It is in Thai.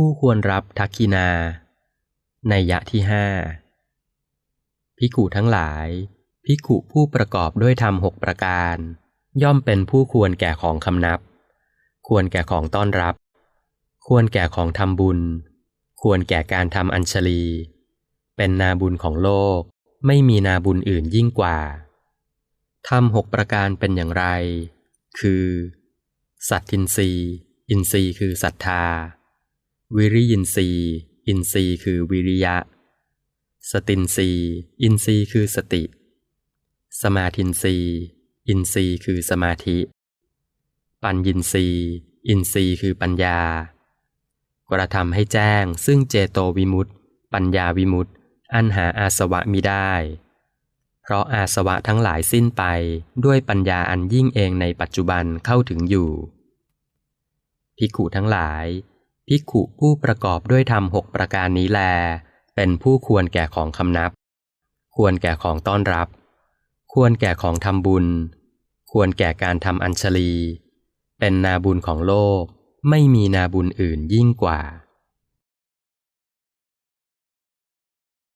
ผู้ควรรับทักกินา ในยะที่ห้าพิกุทั้งหลาย พิกุผู้ประกอบด้วยธรรมหกประการ ย่อมเป็นผู้ควรแก่ของคำนับ ควรแก่ของต้อนรับ ควรแก่ของทำบุญ ควรแก่การทำอัญชลี เป็นนาบุญของโลก ไม่มีนาบุญอื่นยิ่งกว่าทำหกประการเป็นอย่างไร คือ สัตทินรีอินทรีย์คือศรัทธา วิริยินทรีย์ อินทรีย์คือวิริยะ สตินทรีย์ อินทรีย์คือสติ สมาธินทรีย์ อินทรีย์คือสมาธิ ปัญญินทรีย์ อินทรีย์คือปัญญา กระทำให้แจ้ง ซึ่งเจโตวิมุตติ ปัญญาวิมุตติ อันหาอาสวะมิได้ เพราะอาสวะทั้งหลายสิ้นไปด้วยปัญญาอันยิ่งเองในปัจจุบันเข้าถึงอยู่ภิกขุทั้งหลาย ภิกขุผู้ประกอบด้วยธรรมหกประการนี้แล เป็นผู้ควรแก่ของคำนับ ควรแก่ของต้อนรับ ควรแก่ของทำบุญ ควรแก่การทำอัญชลี เป็นนาบุญของโลก ไม่มีนาบุญอื่นยิ่งกว่า